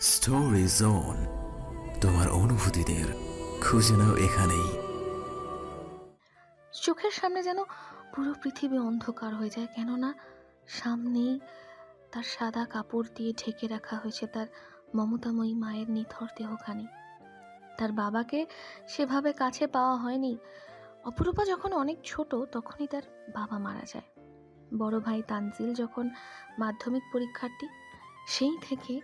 Story zone তোমার অনুভূতিদের খুঁজে নাও এখানেই। চোখের সামনে যেন পুরো পৃথিবী অন্ধকার হয়ে যায়, কেননা সামনেই তার সাদা কাপড় দিয়ে ঢেকে রাখা হয়েছে তার মমতাময়ী মায়ের নিথর দেহখানি। তার বাবাকে সেভাবে কাছে পাওয়া হয়নি। অপরূপা যখন অনেক ছোট, তখনই তার বাবা মারা যায়। বড় ভাই তানজিল যখন মাধ্যমিক পরীক্ষার্থী, সেই থেকে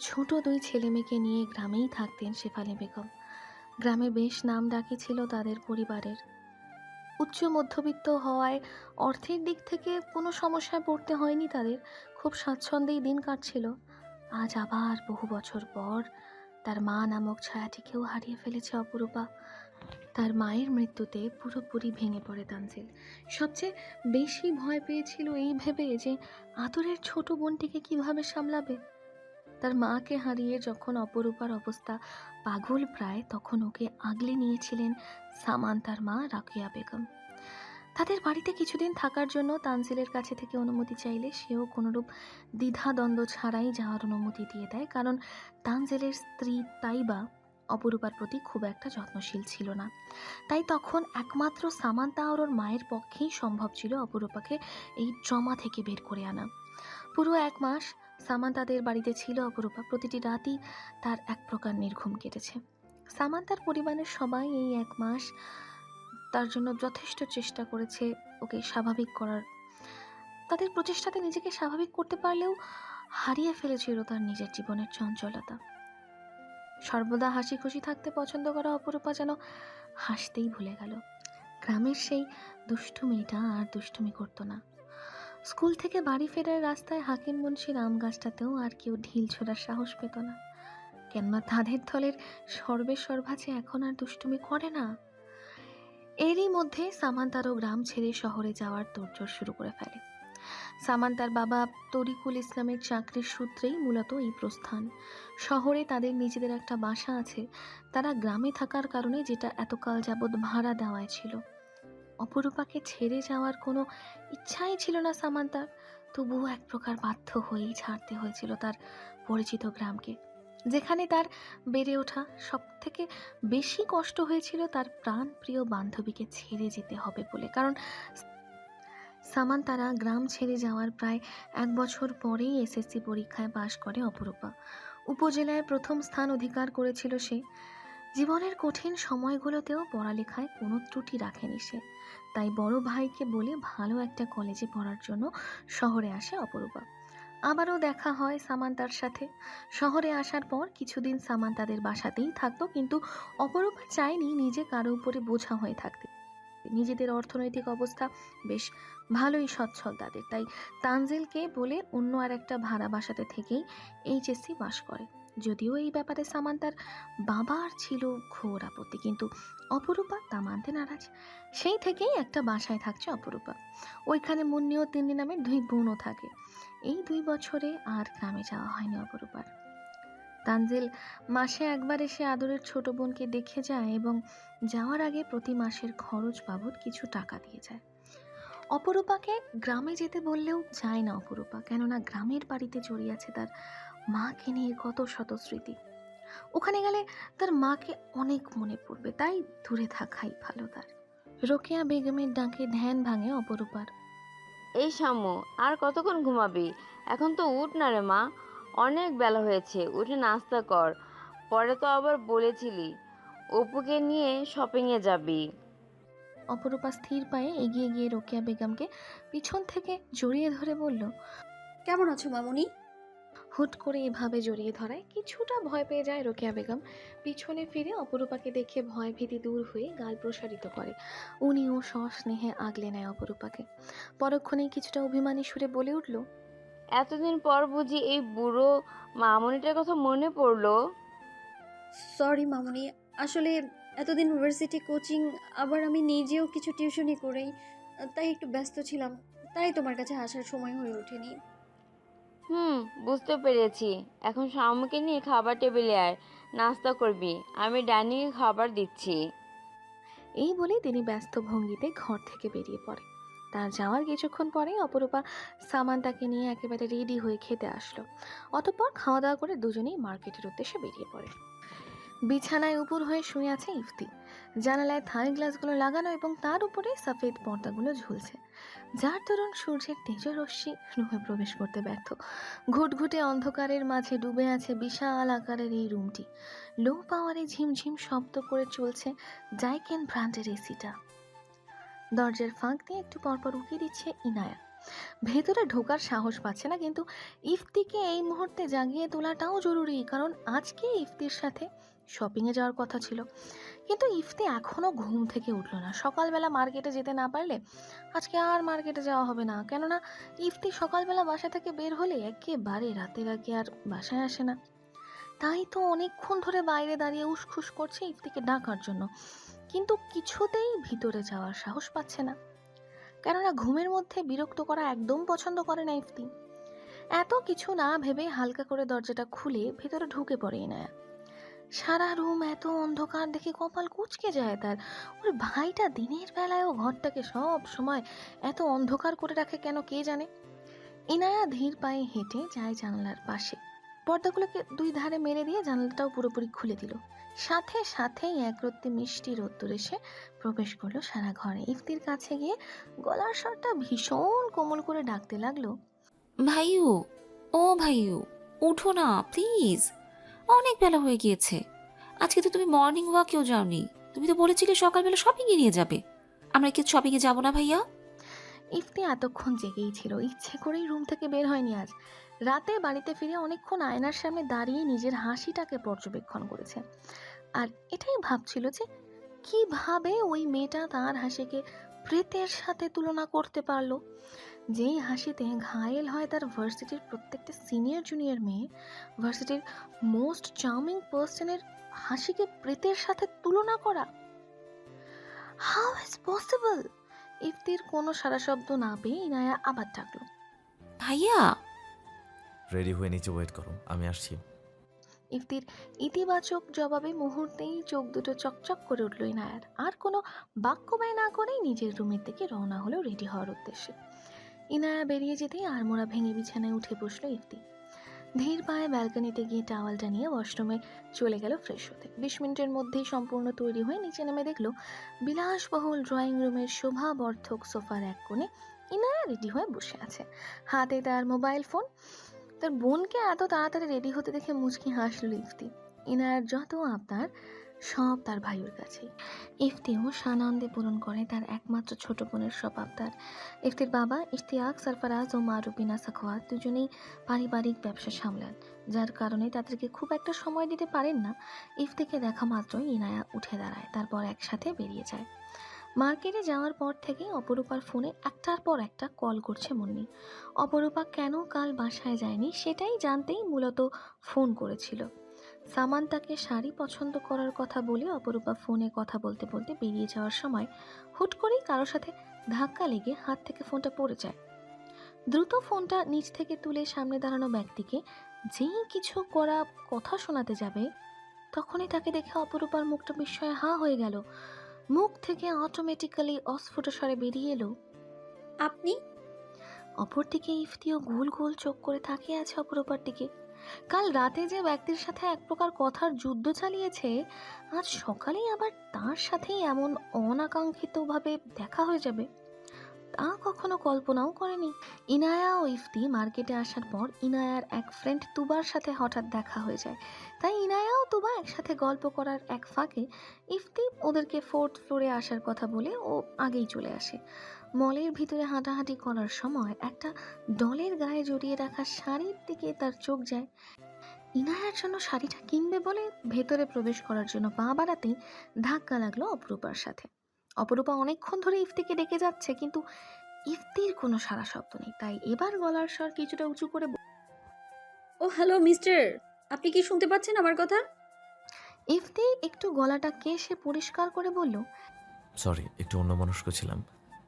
ছোট দুই ছেলে মেয়েকে নিয়ে গ্রামেই থাকতেন শেফালি বেগম। গ্রামে বেশ নাম ডাকি ছিল তাদের পরিবারের। উচ্চ মধ্যবিত্ত হওয়ায় অর্থের দিক থেকে কোনো সমস্যায় পড়তে হয়নি তাদের। খুব স্বাচ্ছন্দ্যেই দিন কাটছিল। আজ আবার বহু বছর পর তার মা নামক ছায়াটিকেও হারিয়ে ফেলেছে অপরূপা। তার মায়ের মৃত্যুতে পুরোপুরি ভেঙে পড়ে তানজিল। সবচেয়ে বেশি ভয় পেয়েছিল এই ভেবে যে আদরের ছোট বোনটিকে কীভাবে সামলাবে। তার মাকে হারিয়ে যখন অপরূপার অবস্থা পাগল প্রায়, তখন ওকে আগলে নিয়েছিলেন সামান তার মা রাকিয়া বেগম। তাদের বাড়িতে কিছুদিন থাকার জন্য তানজিলের কাছে থেকে অনুমতি চাইলে সেও কোনোরূপ দ্বিধাদ্বন্দ্ব ছাড়াই যাওয়ার অনুমতি দিয়ে দেয়, কারণ তানজিলের স্ত্রী তাইবা অপরূপার প্রতি খুব একটা যত্নশীল ছিল না। তাই তখন একমাত্র সামান্তা আর ওর মায়ের পক্ষেই সম্ভব ছিল অপরূপাকে এই ট্রমা থেকে বের করে আনা। পুরো এক মাস সামান্তাদের বাড়িতে ছিল অপরূপা। প্রতিটি রাতই তার এক প্রকার নির্ঘুম কেটেছে। সামান্তার পরিবারের সবাই এই এক মাস তার জন্য যথেষ্ট চেষ্টা করেছে ওকে স্বাভাবিক করার। তাদের প্রচেষ্টাতে নিজেকে স্বাভাবিক করতে পারলেও হারিয়ে ফেলেছিল তার নিজের জীবনের চঞ্চলতা। সর্বদা হাসি খুশি থাকতে পছন্দ করা অপরূপা যেন হাসতেই ভুলে গেল। গ্রামের সেই দুষ্টু মেয়েটা আর দুষ্টুমি করতো না। স্কুল থেকে বাড়ি ফেরার রাস্তায় হাকিম মুন্সির আম গাছটাতেও আর কেউ ঢিল ছোড়ার সাহস পেত না। কেননা তাদের দলের সর্বে সর্বাচে এখন আর দুষ্টুমি করে না। এরই মধ্যে সামান্তারও গ্রাম ছেড়ে শহরে যাওয়ার তোড়জোড় শুরু করে ফেলে। সামান্তার বাবা তরিকুল ইসলামের চাকরির সূত্রেই মূলত এই প্রস্থান। শহরে তাদের নিজেদের একটা বাসা আছে, তারা গ্রামে থাকার কারণে যেটা এতকাল যাবৎ ভাড়া দেওয়ায় ছিল। অপরূপাকে ছেড়ে যাওয়ার কোনো ইচ্ছাই ছিল না সামান্তার। তবুও এক প্রকার বাধ্য হয়েই ছাড়তে হয়েছিল তার পরিচিত গ্রামকে। যেখানে তার বেড়ে ওঠা সব থেকে বেশি কষ্ট হয়েছিল তার প্রাণ প্রিয় বান্ধবীকে ছেড়ে যেতে হবে বলে। কারণ সামান্তারা গ্রাম ছেড়ে যাওয়ার প্রায় এক বছর পরেই এসএসসি পরীক্ষায় পাশ করে অপরূপা। উপজেলায় প্রথম স্থান অধিকার করেছিল সে। জীবনের কঠিন সময়গুলোতেও পড়ালেখায় কোনো ত্রুটি রাখেনি সে। তাই বড় ভাইকে বলে ভালো একটা কলেজে পড়ার জন্য শহরে আসে অপরূপা। আবারও দেখা হয় সামান্তার সাথে। শহরে আসার পর কিছুদিন সামান্তাদের বাসাতেই থাকতো, কিন্তু অপরূপা চায়নি নিজে কারও উপরে বোঝা হয়ে থাকতে। নিজেদের অর্থনৈতিক অবস্থা বেশ ভালোই সচ্ছল তাদের। তাই তানজিলকে বলে অন্য আর একটা ভাড়া বাসাতে থেকেই এইচএসসি পাশ করে। যদিও এই ব্যাপারে সামান্তার বাবার ছিল ঘোর আপত্তি, কিন্তু অপরূপা তা মানতে নারাজ। সেই থেকেই একটা বাসায় থাকছে অপরূপা। ওইখানে মুন্নি ও তিন্নি নামের দুই বোনও থাকে। এই দুই বছরে আর গ্রামে যাওয়া হয়নি অপরূপার। তানজিল মাসে একবার এসে আদরের ছোট বোনকে দেখে যায় এবং যাওয়ার আগে প্রতি মাসের খরচ বাবদ কিছু টাকা দিয়ে যায়। অপরূপাকে গ্রামে যেতে বললেও যায় না অপরূপা, কেননা গ্রামের বাড়িতে জড়িয়ে আছে তার মাকে নিয়ে কত শত স্মৃতি। ওখানে গেলে তার মাকে অনেক মনে পড়বে তাই দূরে থাকাই ভালো তার। রোকেয়া বেগমের ডাকে ধ্যান ভাঙে অপরূপার। এই সাম্য আর কতক্ষণ ঘুমাবি? এখন তো উঠ না রে মা। অনেক বেলা হয়েছে উঠে নাস্তা কর। পরে তো আবার বলেছিলি অপুকে নিয়ে শপিংয়ে যাবি। অপরূপা স্থির পায়ে এগিয়ে গিয়ে রোকেয়া বেগমকে পিছন থেকে জড়িয়ে ধরে বলল কেমন আছো মামুনি? হুট করে এভাবে জড়িয়ে ধরায় কিছুটা ভয় পেয়ে যায় রোকেয়া বেগম। পিছনে ফিরে অপরূপাকে দেখে ভয় ভীতি দূর হয়ে গাল প্রসারিত করে। উনিও সস্নেহে আগলে নেয় অপরূপাকে। পরক্ষণেই কিছুটা অভিমানী সুরে বলে উঠল এতদিন পর বুঝি এই বুড়ো মামনিটার কথা মনে পড়ল? সরি মামনি। আসলে এতদিন ইউনিভার্সিটি কোচিং আবার আমি নিজেও কিছু টিউশনি করেই তাই একটু ব্যস্ত ছিলাম। তাই তোমার কাছে আসার সময় হয়ে ওঠেনি। হুম, বুঝতে পেরেছি। এখন শামুকে নিয়ে খাবার টেবিলে আয়। নাস্তা করবি। আমি ডাইনিংয়ে খাবার দিচ্ছি। এই বলে তিনি ব্যস্ত ভঙ্গিতে ঘর থেকে বেরিয়ে পড়ে। তার যাওয়ার কিছুক্ষণ পরেই অপরূপা সামান তাকে নিয়ে একেবারে রেডি হয়ে খেতে আসলো। অতঃপর খাওয়া দাওয়া করে দুজনেই মার্কেটের উদ্দেশ্যে বেরিয়ে পড়ে। বিছানায় উপর হয়ে শুয়ে আছে ইফতি। জানালায় থাই গ্লাসগুলো লাগানো এবং তার উপরে সফেদ পর্দাগুলো ঝুলছে। যার দরুন সূর্যের তেজ রশ্মি রুমে প্রবেশ করতে ব্যর্থ। ঘুটঘুটে অন্ধকারের মাঝে ডুবে আছে বিশাল আকারের এই রুমটি। লো পাওয়ারে ঝিমঝিম শব্দ করে চলছে জাইকেন ব্র্যান্ডের এসিটা। দরজার ফাঁক দিয়ে একটু পরপর উকিয়ে দিচ্ছে ইনায়া। ভেতরে ঢোকার সাহস পাচ্ছে না, কিন্তু ইফতিকে এই মুহূর্তে জাগিয়ে তোলাটাও জরুরি, কারণ আজকে ইফতির সাথে শপিংয়ে যাওয়ার কথা ছিল। কিন্তু ইফতি এখনও ঘুম থেকে উঠল না। সকালবেলা মার্কেটে যেতে না পারলে আজকে আর মার্কেটে যাওয়া হবে না। কেননা ইফতি সকালবেলা বাসা থেকে বের হলে একেবারে রাতের আগে আর বাসায় আসে না। তাই তো অনেকক্ষণ ধরে বাইরে দাঁড়িয়ে উসখুস করছে ইফতিকে ডাকার জন্য। কিন্তু কিছুতেই ভিতরে যাওয়ার সাহস পাচ্ছে না। কেননা ঘুমের মধ্যে বিরক্ত করা একদম পছন্দ করে না ইফতি। এত কিছু না ভেবে হালকা করে দরজাটা খুলে ভেতরে ঢুকে পড়ে ইনায়া। সারা রুম এত অন্ধকার দেখে কপাল কুচকে যায় তার। ওর ভাইটা দিনের বেলায়ও ঘরটাকে সব সময় এত অন্ধকার করে রাখে কেন কে জানে? ইনায়া ধীর পায়ে হেঁটে যায় জানলার পাশে। পর্দাগুলোকে দুই ধারে মেরে দিয়ে জানলাটাও পুরোপুরি খুলে দিল। সাথে সাথেই একরত্তি মিষ্টি রোদ্দুর এসে প্রবেশ করল সারা ঘরে। ইফতির কাছে গিয়ে গলার স্বরটা ভীষণ কোমল করে ডাকতে লাগল ভাইউ ও ভাইউ উঠো না প্লিজ অনেক বেলা হয়ে গিয়েছে। আজকে তো তুমি মর্নিং ওয়াকেও যাওনি। তুমি তো বলেছিলে সকালবেলা শপিংয়ে নিয়ে যাবে। আমরা কি শপিংয়ে যাব না ভাইয়া? ইফতি এতক্ষণ জেগেই ছিল। ইচ্ছে করেই রুম থেকে বের হয়নি আজ। রাতে বাড়িতে ফিরে অনেকক্ষণ আয়নার সামনে দাঁড়িয়ে নিজের হাসিটাকে পর্যবেক্ষণ করেছে। আর এটাই ভাবছিল যে কীভাবে ওই মেয়েটা তার হাসিকে প্রেতের সাথে তুলনা করতে পারল? যেই হাসিতে ঘায়েল হয় তার ভার্সিটির প্রত্যেকটা সিনিয়র জুনিয়র মেয়ে ভার্সিটির মোস্ট চার্মিং পার্সনের হাসিকে প্রেতের সাথে তুলনা করা। হাউ ইজ পসিবল ইফতির কোনো সারা শব্দ না পেয়ে ইনায়া আবার ডাকলো। ভাইয়া! রেডি হয়ে নিচে ওয়েট করো আমি আসছি। ইফতির ইতিবাচক জবাবে মুহূর্তেই চোখ দুটো চকচক করে উঠল ইনায়ার। আর কোনো বাক্য ব্যয় না করেই নিজের রুমের দিকে রওনা হলো রেডি হওয়ার উদ্দেশ্যে। ইনায়া বেরিয়ে যেতেই আড়মোড়া ভেঙে বিছানায় উঠে বসল ইফতি। ধীর পায়ে ব্যালকনিতে গিয়ে টাওয়ালটা নিয়ে ওয়াশরুমে চলে গেল ফ্রেশ হতে। বিশ মিনিটের মধ্যেই সম্পূর্ণ তৈরি হয়ে নিচে নেমে দেখল বিলাসবহুল ড্রয়িং রুমের শোভাবর্ধক সোফার এক কোণে ইনায়া রেডি হয়ে বসে আছে। হাতে তার মোবাইল ফোন। তার বোনকে এত তাড়াতাড়ি রেডি হতে দেখে মুচকি হাসল ইফতি। ইনায়ার যত আবদার সব তার ভাইয়ের কাছেই। ইফতিও সানন্দে পূরণ করে তার একমাত্র ছোট বোনের সব আবদার ইফতির বাবা ইশতিয়াক, সরফরাজ ও মা রুবিনা সাখোয়াত দুজনেই পারিবারিক ব্যবসা সামলান, যার কারণে তাদেরকে খুব একটা সময় দিতে পারেন না। ইফতিকে দেখা মাত্রই ইনায়া উঠে দাঁড়ায়, তারপর একসাথে বেরিয়ে যায়। মার্কেটে যাওয়ার পর থেকে অপরূপার ফোনে একটার পর একটা কল করছে মুন্নি। অপরূপা কেন কাল বাসায় যায়নি সেটাই জানতেই মূলত ফোন করেছিল। সামান্তাকে শাড়ি পছন্দ করার কথা বলে অপরূপা ফোনে কথা বলতে বলতে বেরিয়ে যাওয়ার সময় হুট করেই কারোর সাথে ধাক্কা লেগে হাত থেকে ফোনটা পড়ে যায়। দ্রুত ফোনটা নিচ থেকে তুলে সামনে দাঁড়ানো ব্যক্তিকে যেই কিছু করা কথা শোনাতে যাবে তখনই তাকে দেখে অপরূপার মুখটা বিস্ময়ে হা হয়ে গেল। মুখ থেকে অটোমেটিক্যালি অস্ফুট স্বরে বেরিয়ে এলো। আপনি? অপরদিকে ইফতিও গোল গোল চোখ করে তাকিয়ে আছে অপরূপার দিকে। কাল রাতে যে ব্যক্তির সাথে এক প্রকার কথার যুদ্ধ চালিয়েছে, আজ সকালেই আবার তার সাথেই এমন অনাকাঙ্ক্ষিতভাবে দেখা হয়ে যাবে। তা কখনো কল্পনাও করেনি। ইনায়া ও ইফতি মার্কেটে আসার পর ইনায়ার এক ফ্রেন্ড তুবার সাথে হঠাৎ দেখা হয়ে যায়। তাই ইনায়া ও তুবা একসাথে গল্প করার এক ফাঁকে ইফতি ওদেরকে ফোর্থ ফ্লোরে আসার কথা বলে ও আগেই চলে আসে। মলের ভিতরে হাঁটাহাঁটি করার সময় একটা ডলের গায়ে জড়িয়ে রাখা শাড়ির দিকে তার চোখ যায়। ইনায়ার জন্য শাড়িটা কিনবে বলে ভেতরে প্রবেশ করার জন্য পা বাড়াতেই ধাক্কা লাগল অপরূপার সাথে। অপরূপা অনেকক্ষণ ধরে ইফতিকে ডেকে যাচ্ছে কিন্তু ইফতির কোনো সারা শব্দ নেই। তাই এবার গলার স্বর কিছুটা উঁচু করে ও হ্যালো মিস্টার। আপনি কি শুনতে পাচ্ছেন আমার কথা? ইফতি একটু গলাটা কেশে পরিষ্কার করে বলল সরি একটু অন্যমনস্ক ছিলাম।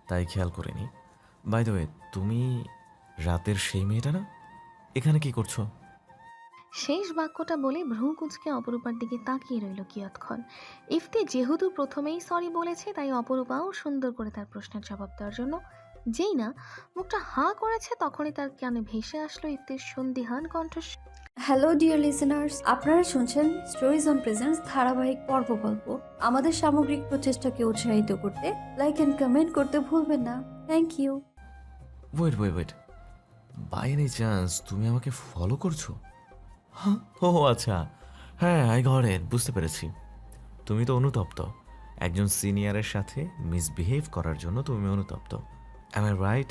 তাই খেয়াল করিনি। বাই দ্য ওয়ে তুমি রাতের সেই মেয়েটা না? এখানে কি করছ? শেষ বাক্যটা বলে ভ্রু কুচকে অপরূপার দিকে তাকিয়ে রইল কিয়ৎক্ষণ। ইফতি যেহেতু প্রথমেই সরি বলেছে, তাই অপরূপাও সুন্দর করে তার প্রশ্নের জবাব দেওয়ার জন্য যেই না, মুখটা হাঁ করেছে, তখনই তার কানে ভেসে আসলো ইফতির সন্দিহান কণ্ঠস্বর। হ্যালো ডিয়ার লিসেনার্স আপনারা শুনছেন স্টোরিজ অন প্রেজেন্স ধারাবাহিক পর্ব গল্প। আমাদের সামগ্রিক প্রচেষ্টাকে উৎসাহিত করতে লাইক অ্যান্ড কমেন্ট করতে ভুলবেন না। Thank you wait wait wait by any chance তুমি আমাকে ফলো করছ? হ্যাঁ ও আচ্ছা। হ্যাঁ আই ঘর বুঝতে পেরেছি। তুমি তো অনুতপ্ত। একজন সিনিয়রের সাথে মিসবিহেভ করার জন্য তুমি অনুতপ্ত। অ্যাম আই রাইট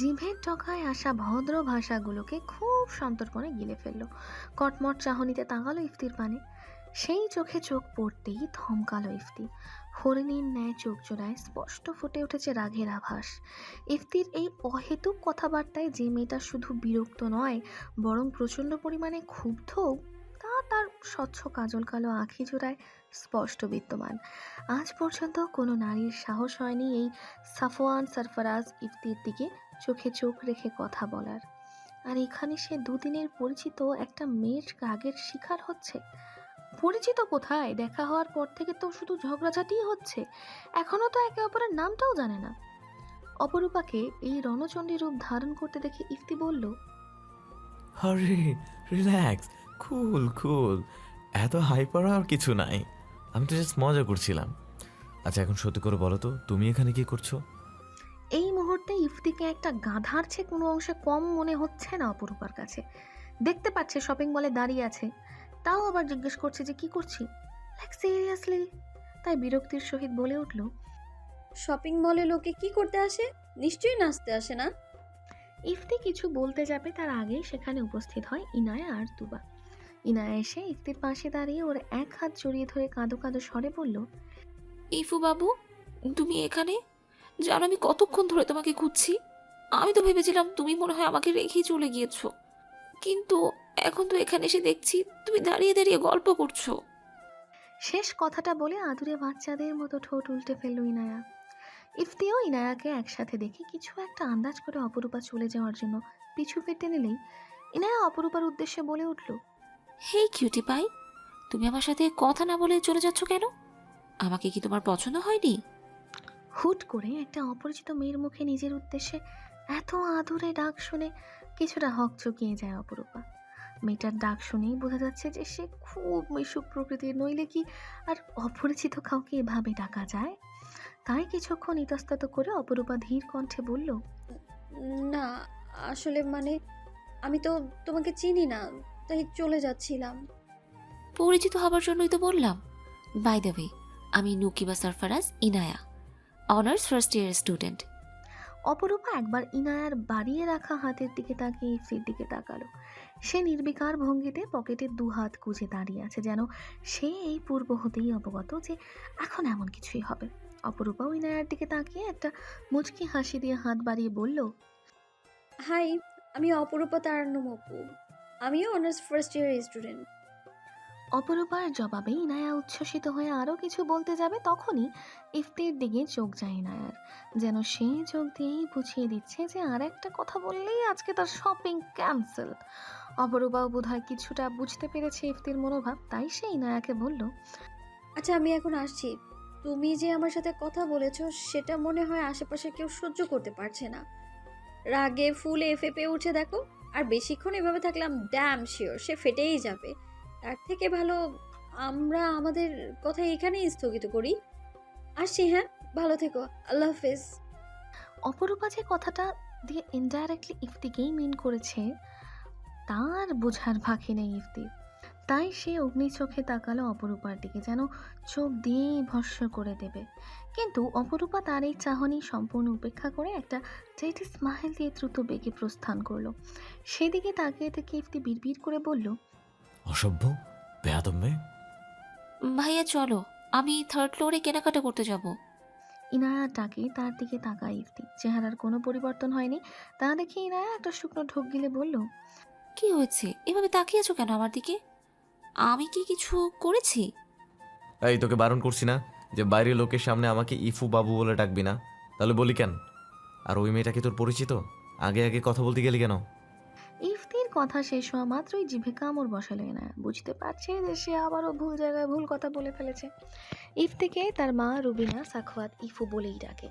জিভের টকায় আসা ভদ্র ভাষাগুলোকে খুব সন্তর্পণে গিলে ফেলল। কটমট চাহনিতে তাকালো ইফতির পানে। সেই চোখে চোখ পড়তেই থমকালো ইফতি। হরিণীর ন্যায় চোখ জোড়ায় স্পষ্ট ফুটে উঠেছে রাগের আভাস। ইফতির এই অহেতুক কথাবার্তায় যে মেয়েটা শুধু বিরক্ত নয়, বরং প্রচণ্ড পরিমাণে ক্ষুব্ধ, তা তার স্বচ্ছ কাজল কালো আঁখি জোড়ায় স্পষ্ট বিদ্যমান। আজ পর্যন্ত কোনো নারীর সাহস হয়নি এই সাফওয়ান সরফরাজ ইফতির দিকে চোখে চোখ রেখে কথা বলার। আর এখানে সে দুদিনের পরিচিত একটা মেয়ের রাগের শিকার হচ্ছে। পরিচিত কোথায়? দেখা হওয়ার পর থেকে তো শুধু ঝগড়াঝাটিই হচ্ছে। এখনও তো একে অপরের নামটাও জানে না। অপরূপাকে এই রণচণ্ডী রূপ ধারণ করতে দেখে ইফতি বলল, আরে রিল্যাক্স কুল কুল এত হাইপার আর কিছু নাই। আমি তো জাস্ট মজা করছিলাম। আচ্ছা এখন সত্যি করে বলো তো, তুমি এখানে কি করছ? মুহূর্তে ইফতিকে একটা গাধার চেয়ে কোনো অংশে কম মনে হচ্ছে না অপরূপার কাছে। দেখতে পাচ্ছে শপিং মলে দাঁড়িয়ে আছে। তাও আবার জিজ্ঞেস করছে যে কি করছি? লাইক সিরিয়াসলি তাই বিরক্তির সহিত বলে উঠল শপিং মলে লোকে কি করতে আসে? নিশ্চয়ই নাচতে আসে না? ইফতি কিছু বলতে যাবে তার আগেই সেখানে উপস্থিত হয় ইনায়া আর তুবা। ইনায়া এসে ইফতির পাশে দাঁড়িয়ে ওর এক হাত জড়িয়ে ধরে কাঁদো কাঁদো স্বরে বলল ইফু বাবু তুমি এখানে? জানো আমি কতক্ষণ ধরে তোমাকে খুঁজছি? আমি তো ভেবেছিলাম তুমি মনে হয় আমাকে রেখেই চলে গিয়েছো। কিন্তু এখন তো এখানে এসে দেখছি তুমি দাঁড়িয়ে দাঁড়িয়ে গল্প করছ। শেষ কথাটা বলে আদুরে বাচ্চাদের মতো ঠোঁট উল্টে ফেলল ইনায়া। ইফতিও ইনায়াকে একসাথে দেখে কিছু একটা আন্দাজ করে অপরূপা চলে যাওয়ার জন্য পিছু ফিরতে নিলেই ইনায়া অপরূপার উদ্দেশ্যে বলে উঠল হেই কিউটি পাই তুমি আমার সাথে কথা না বলে চলে যাচ্ছ কেন? আমাকে কি তোমার পছন্দ হয়নি? হুট করে একটা অপরিচিত মেয়ের মুখে নিজের উদ্দেশ্যে এত আদুরে ডাক শুনে কিছুটা হক চকিয়ে যায় অপরূপা। মেয়েটার ডাক শুনেই বোঝা যাচ্ছে যে সে খুব মিশুক প্রকৃতির নইলে কি আর অপরিচিত কাউকে এভাবে ডাকা যায়? তাই কিছুক্ষণ ইতস্তত করে অপরূপা ধীর কণ্ঠে বলল না আসলে মানে আমি তো তোমাকে চিনি না তাই চলে যাচ্ছিলাম। পরিচিত হবার জন্যই তো বললাম। বাই দ্য ওয়ে আমি Nukiba Sarfaraz Inaya. Honours first year student. Aparupa একবার ইনায়ার বাড়িয়ে রাখা হাতের দিকে তাকিয়ে ইফতির দিকে তাকালো। সে নির্বিকার ভঙ্গিতে পকেটে দু হাত গুজে দাঁড়িয়ে আছে যেন সে এই পূর্ব হতেই অবগত যে এখন এমন কিছুই হবে। অপরূপাও ইনায়ার দিকে তাকিয়ে একটা মুচকি হাসি দিয়ে হাত বাড়িয়ে বলল হাই আমি অপরূপা তারান্নম অপু। আমিও অনার্স ফার্স্ট ইয়ার স্টুডেন্ট। অপরূপার জবাবে ইনায়া উচ্ছ্বসিত হয়ে আরও কিছু বলতে যাবে তখনই ইফতির দিকে চোখ যায় ইনায়ার। যেন সে চোখ দিয়েই বুঝিয়ে দিচ্ছে যে আর একটা কথা বললেই আজকে তার শপিং ক্যান্সেল অপরূপাও বোধহয় কিছুটা বুঝতে পেরেছে ইফতির মনোভাব, তাই সে ইনায়াকে বলল আচ্ছা আমি এখন আসছি। তুমি যে আমার সাথে কথা বলেছ, সেটা মনে হয় আশেপাশে কেউ সহ্য করতে পারছে না। রাগে ফুলে ফেপে উঠে দেখো। আর বেশিক্ষণ এভাবে থাকলাম ড্যাম শিওর সে ফেটেই যাবে। তার থেকে ভালো আমরা আমাদের কথা এখানেই স্থগিত করি। আসছি হ্যাঁ? ভালো থেকো। আল্লাহ হাফেজ। অপরূপা যে কথাটা দিয়ে ইনডাইরেক্টলি ইফতিকেই মিন করেছে, তার বোঝার ফাঁকি নেই ইফতি। তাই সে অগ্নি চোখে তাকালো অপরূপার দিকে, যেন চোখ দিয়েই ভস্য করে দেবে। কিন্তু অপরূপা তার এই চাহনি সম্পূর্ণ উপেক্ষা করে একটা চেটি স্মাইল দিয়ে দ্রুত বেগে প্রস্থান করল। সেদিকে তাকিয়ে থেকে ইফতি বিড়বিড় করে বলল অসভ্য বেয়াদব মেয়ে ভাইয়া চলো। আমি থার্ড ফ্লোরে কেনাকাটা করতে যাব। ইনায়া ডাকে তার দিকে তাকায় ইফতি। চেহারার কোনো পরিবর্তন হয়নি। তা দেখে ইনায়া একটা শুকনো ঢোক গিলে বলল কি হয়েছে? এভাবে তাকিয়েছো কেন আমার দিকে? আমি কি কিছু করেছি? এই তোকে বারণ করছি না যে বাইরের লোকের সামনে আমাকে ইফু বাবু বলে ডাকবি না। তাহলে বলি কেন? আর ওই মেয়েটা কি তোর পরিচিত? আগে আগে কথা বলতে গেলি কেন? কথা শেষ হওয়া মাত্রই জিভে কামড় বসালো না বুঝতে পারছে যে সে আবারও ভুল জায়গায় ভুল কথা বলে ফেলেছে। ইফতিকে তার মা রুবিনা, সাখওয়াত, ইফু বলেই ডাকে।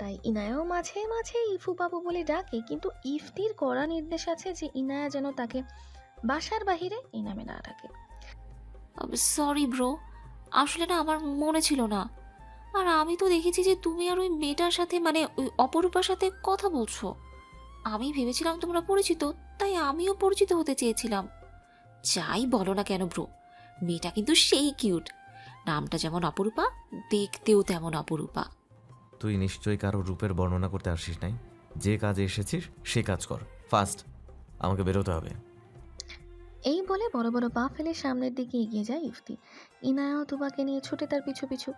তাই ইনায়াও মাঝে মাঝে ইফু বাবু বলে ডাকে, কিন্তু ইফতির কড়া নির্দেশ আছে যে ইনায়া যেন তাকে বাসার বাহিরে এই নামে না ডাকে। সরি ব্রো, আসলে না আমার মনে ছিল না। আর আমি তো দেখেছি যে তুমি আর ওই মেয়েটার সাথে মানে ওই অপরূপার সাথে কথা বলছো। আমি ভেবেছিলাম তোমরা পরিচিত তাই আমিও পরিচিত হতে চেয়েছিলাম। যাই বলো না কেন ব্রো মেয়েটা কিন্তু সেই কিউট। নামটা যেমন অপরূপা দেখতেও তেমন অপরূপা। তুই নিশ্চয়ই কারও রূপের বর্ণনা করতে আসিস নাই। যে কাজে এসেছিস সে কাজ কর। ফার্স্ট আমাকে বেরোতে হবে। এই বলে বড় বড় পা ফেলে সামনের দিকে এগিয়ে যায় ইফতি। ইনায়াও তুবাকে নিয়ে ছুটে তার পিছু পিছু।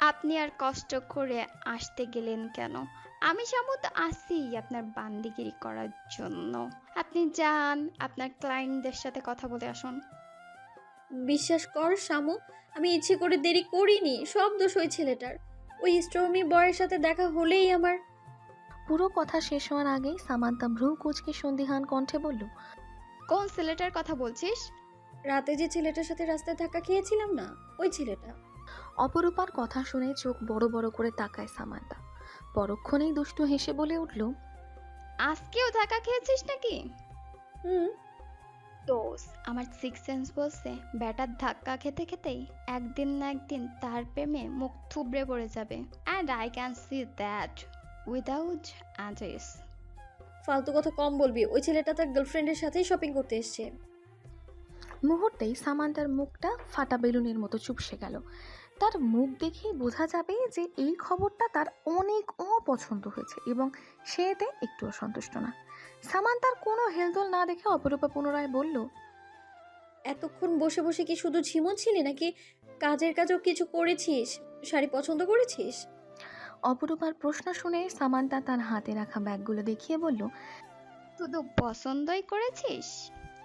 আপনি আর কষ্ট করে আসতে গেলেন কেন? আমি সামুত আসি আপনার বান্দিগিরি করার জন্য। আপনি যান আপনার ক্লায়েন্টদের সাথে কথা বলে আসুন। বিশ্বাস কর শামু আমি ইচ্ছে করে দেরি করিনি সব দোষ ওই ছেলেটার। ওই স্ট্রমি বয়ের সাথে দেখা হলেই আমার। পুরো কথা শেষ হওয়ার আগেই সামান্তা ভ্রু কুচকে সন্দিহান কণ্ঠে বলল কোন ছেলেটার কথা বলছিস? রাতে যে ছেলেটার সাথে রাস্তায় ধাক্কা খেয়েছিলাম না ওই ছেলেটা। অপরূপার কথা শুনে চোখ বড় বড় করে তাকায় সামান্তা। পরক্ষণেই দুষ্টু হেসে বলে উঠল আজকেও ধাক্কা খেয়েছিস নাকি? হুম। দোষ আমার সিক্স সেন্স বলছে ব্যাটার ধাক্কা খেতে খেতেই একদিন না একদিন তার প্রেমে মুখ থুবড়ে পড়ে যাবে। And I can see that without address ফালতু কথা কম বলবি ওই ছেলেটা তার গার্লফ্রেন্ডের সাথেই শপিং করতে এসছে। মুহূর্তেই সামান্তার মুখটা ফাটা বেলুনের মতো চুপসে গেল। তার মুখ দেখেই বোঝা যাবে যে এই খবরটা তার অনেক অপছন্দ হয়েছে এবং সে এতে একটুও সন্তুষ্ট না। সামান তার কোনো হেলদোল না দেখে অপরূপা পুনরায় বলল এতক্ষণ বসে বসে কি শুধু ঝিমোচ্ছিলি নাকি কাজের কাজও কিছু করেছিস? শাড়ি পছন্দ করেছিস? অপরূপার প্রশ্ন শুনে সামান্তা তার হাতে রাখা ব্যাগগুলো দেখিয়ে বলল শুধু পছন্দই করেছিস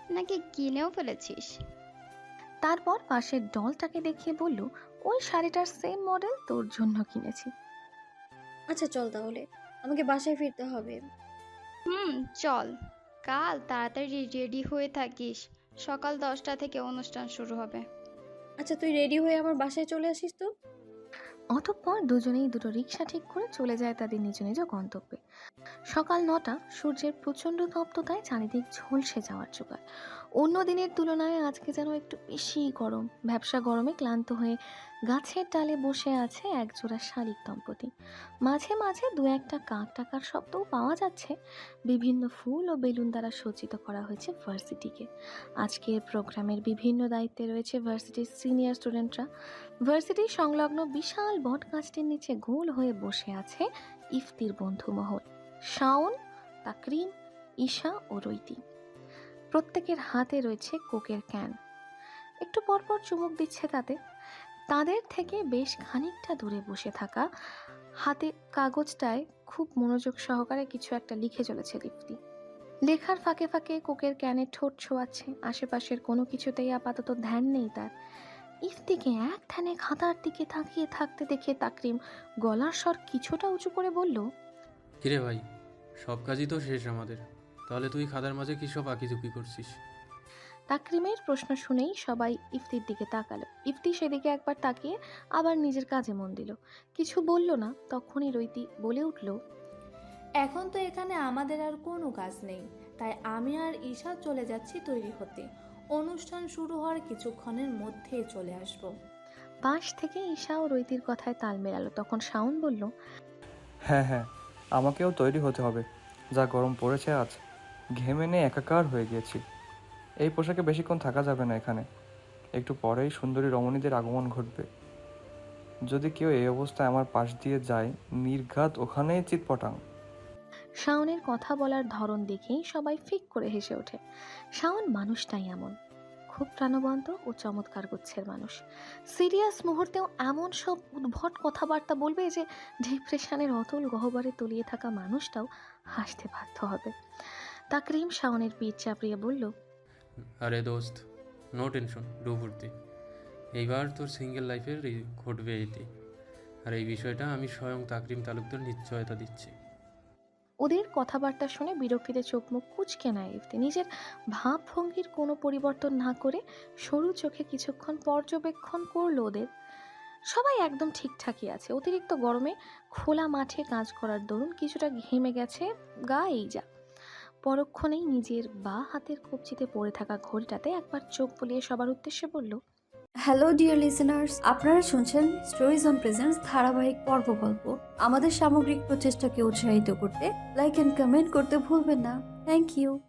নাকি কিনেও ফেলেছিস? তারপর পাশের ডলটাকে দেখিয়ে বলল ওই শাড়িটার সেম মডেল তোর জন্য কিনেছি। আচ্ছা চল তাহলে। আমাকে বাসায় ফিরতে হবে। হুম চল। কাল তাড়াতাড়ি রেডি হয়ে থাকিস। সকাল দশটা থেকে অনুষ্ঠান শুরু হবে। আচ্ছা তুই রেডি হয়ে আমার বাসায় চলে আসিস তো? অতঃপর দুজনেই দুটো রিক্সা ঠিক করে চলে যায় তাদের নিজ নিজ গন্তব্যে। সকাল নটা সূর্যের প্রচণ্ড তপ্ততায় চারিদিক ঝলসে যাওয়ার জোগাড়। অন্য দিনের তুলনায় আজকে যেন একটু বেশি গরম। ব্যবসা গরমে ক্লান্ত হয়ে গাছের ডালে বসে আছে একজোড়া শালিক দম্পতি। মাঝে মাঝে দু একটা কাক টাকার শব্দও পাওয়া যাচ্ছে। বিভিন্ন ফুল ও বেলুন দ্বারা সজ্জিত করা হয়েছে ভার্সিটিকে। আজকের প্রোগ্রামের বিভিন্ন দায়িত্বে রয়েছে ভার্সিটির সিনিয়র স্টুডেন্টরা। ভার্সিটির সংলগ্ন বিশাল বট গাছটির নিচে গোল হয়ে বসে আছে ইফতির বন্ধু মহল। শাওন, তাকরিম, ঈশা ও রৈতি। প্রত্যেকের হাতে রয়েছে কোকের ক্যান। একটু পরপর চুমুক দিচ্ছে তাতে। তাদের থেকে বেশ খানিকটা দূরে বসে থাকা হাতে কাগজটায় খুব মনোযোগ সহকারে কিছু একটা লিখে চলেছে দীপ্তি। লেখার ফাঁকে ফাঁকে কোকের ক্যানে ঠোঁট ছোঁয়াচ্ছে। আশেপাশের কোনো কিছুতেই আপাতত ধ্যান নেই তার। ইফতিকে এক ধ্যানে খাতার দিকে তাকিয়ে থাকতে দেখে তাকরিম গলার স্বর কিছুটা উঁচু করে বলল, কিরে ভাই, সব কাজই তো শেষ আমাদের। তাহলে তুই খাদার মাঝে কি সব আঁকিঝুঁকি করছিস? তাকরিমের প্রশ্ন শুনেই সবাই ইফতির দিকে তাকালো। ইফতি সেদিকে একবার তাকিয়ে আবার নিজের কাজে মন দিল। কিছু বলল না তখনই রৈতি বলে উঠল এখন তো এখানে আমাদের আর কোনো কাজ নেই। তাই আমি আর ঈশা চলে যাচ্ছি তৈরি হতে। অনুষ্ঠান শুরু হওয়ার কিছুক্ষণের মধ্যেই চলে আসব। পাশ থেকে ঈশা ও রৈতির কথায় তাল মেলালো। তখন শাওন বলল হ্যাঁ হ্যাঁ আমাকেও তৈরি হতে হবে। যা গরম পড়েছে আজ। ঘেমে একাকার হয়ে গিয়েছি। এই পোশাকে বেশিক্ষণ থাকা যাবে না এখানে। একটু পরেই সুন্দরী রমণীদের আগমন ঘটবে। যদি কেউ এই অবস্থায় আমার পাশ দিয়ে যায়, নির্ঘাত ওখানেই চিৎপটাং। শাওনের কথা বলার ধরন দেখেই সবাই ফিক করে হেসে ওঠে। শাওন মানুষটাই এমন। খুব প্রাণবন্ত ও চমৎকার গুচ্ছের মানুষ। সিরিয়াস মুহূর্তেও এমন সব উদ্ভট কথাবার্তা বলবে যে, ডিপ্রেশনের অতল গহ্বরে তলিয়ে থাকা মানুষটাও হাসতে বাধ্য হবে। তাকরিম শাওনের পিঠ চাপড়িয়ে বলল আরে দোস্ত নো টেনশন ডু ফুর্তি এইবার তোর সিঙ্গেল লাইফের ঘটবে এতে। আর এই বিষয়টা আমি স্বয়ং তাকরিম তালুকদার নিশ্চয়তা দিচ্ছি। ওদের কথাবার্তা শুনে বিরক্তিতে চোখ মুখ কুচকে নেয় ইফতি নিজের ভাবভঙ্গির কোনো পরিবর্তন না করে সরু চোখে কিছুক্ষণ পর্যবেক্ষণ করল ওদের। সবাই একদম ঠিকঠাকই আছে। অতিরিক্ত গরমে খোলা মাঠে কাজ করার দরুন কিছুটা ঘেমে গেছে গা এই যা পরক্ষণেই নিজের বা হাতের কবজিতে পড়ে থাকা ঘড়িটাতে একবার চোখ বুলিয়ে সবার উদ্দেশ্যে বলল হ্যালো ডিয়ার লিসেনার্স আপনারা শুনছেন স্টোরিজ অন প্রেজেন্স ধারাবাহিক পর্ব গল্প। আমাদের সামগ্রিক প্রচেষ্টাকে উৎসাহিত করতে লাইক অ্যান্ড কমেন্ট করতে ভুলবেন না। Thank you